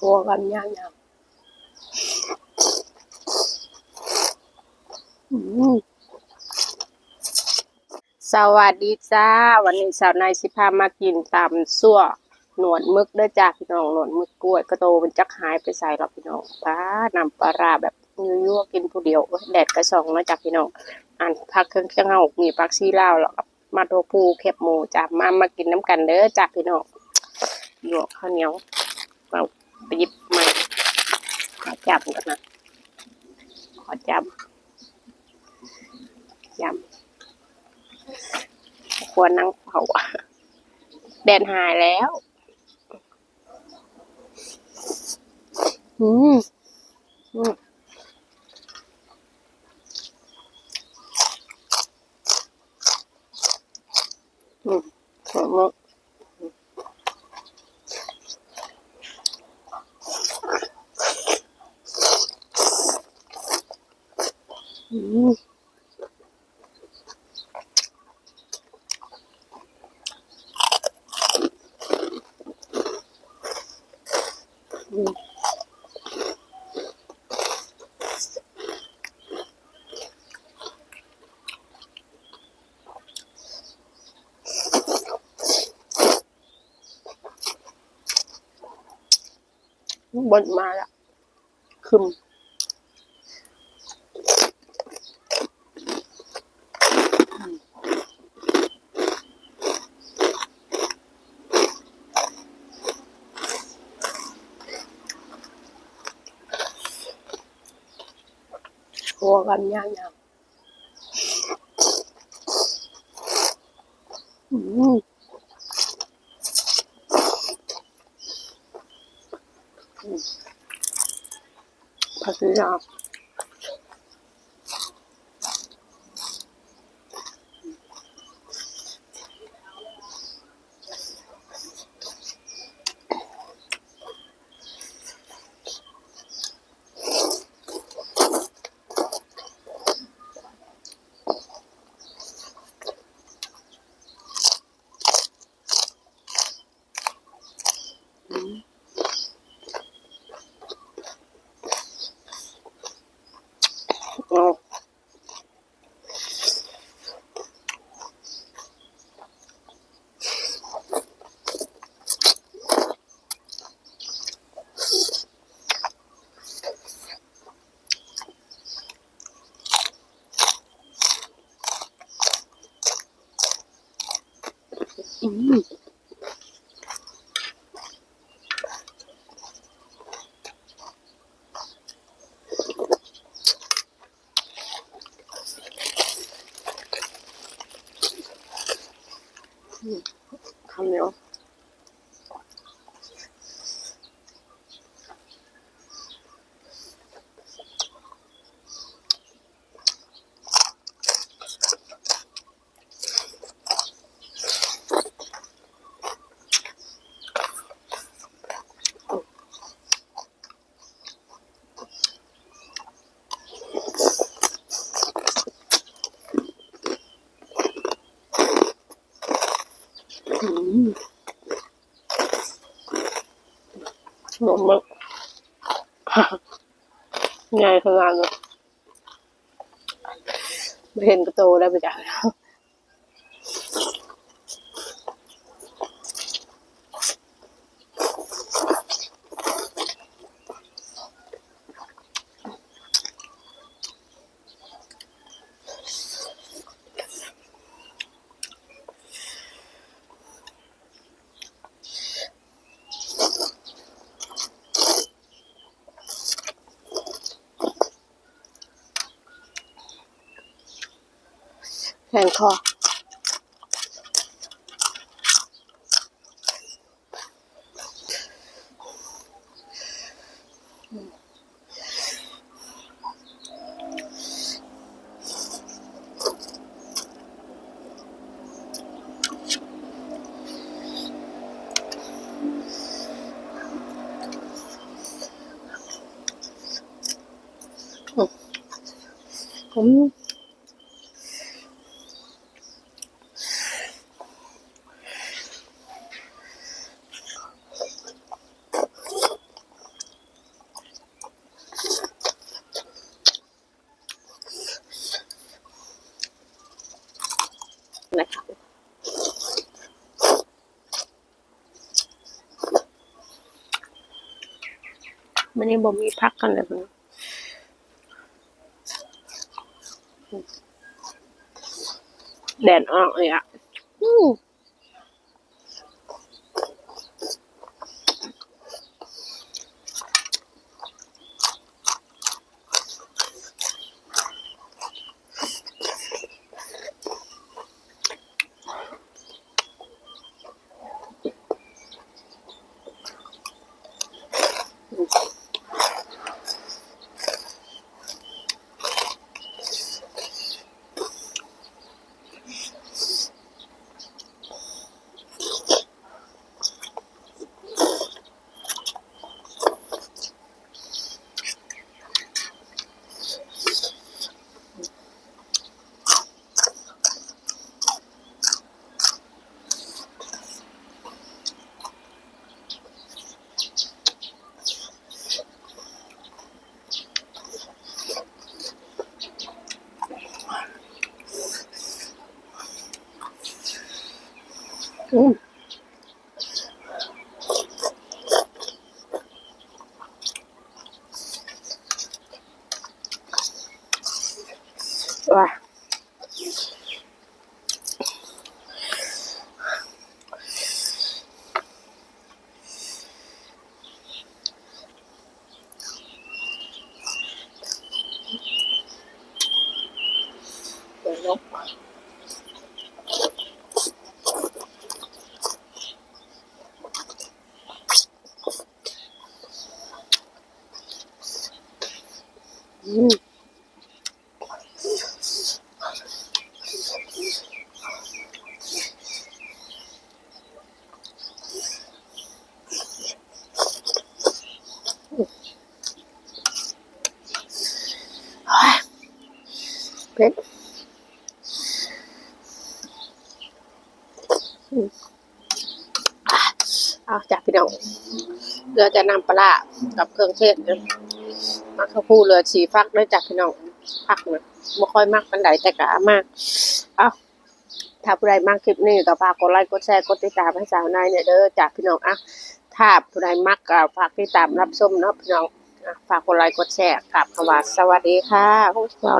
หัวกันย่างๆอืมสวัสดีจ้า วันนี้สาวนายสิพามากินตำซั่วหนวดมึกเด้อจ้าพี่น้องหนวดมึกกล้วยกระโตมันจักหายไปใส่หรอกพี่น้องป้านำปลาราแบบยั่วๆกินผู้เดียวแดดกระสองเนะจ้าพี่น้องอันพักเครื่องเคียงเฮามีปักซี่ลาวแล้วก็มาโทปูแคบหมูจ้ามามากินน้ำกันเด้อจ้าพี่น้องหยวกข้าวเหนียวเอา ไปหยิบมาขอจับกันนะ ขอจับจับควรนั่งเผาแดนหายแล้ว อืมอืมอืมสวยมากอืมอืม บนมาละคึม หัวกันย่างๆอืมผักชียาวอ๋ออืมคำเหนียวอืม หนมมากใหญ่ขนาดเลยไม่เห็นกระโตได้ไปจ้ะ แทงคออืม มันนี่บ่มีพักกันเลยพี่น้องแดดออกเลยอะ อืม อืมว้าเดี๋ยวลบ อืมโอ้ย เผ็ดอืมอะเอาจากพี่น้องเรือจะนำปลาร้ากับเครื่องเทศเด้อมักข้าวผู้เรือสีฟักด้วยจากพี่น้องฟักเนี่ยบ่ค่อยมักปันใดแต่ก็เอามาก เอาถ้าผู้ใดมากคลิปนี้ก็ฝากกดไลค์กดแชร์กดติดตามให้สาวนายเนี่ยเด้อจากพี่น้องอะถ้าผู้ใดมักก็ฝากติดตามรับชมเนาะพี่น้องฝากกดไลค์กดแชร์กลับคำว่าสวัสดีค่ะพวกเรา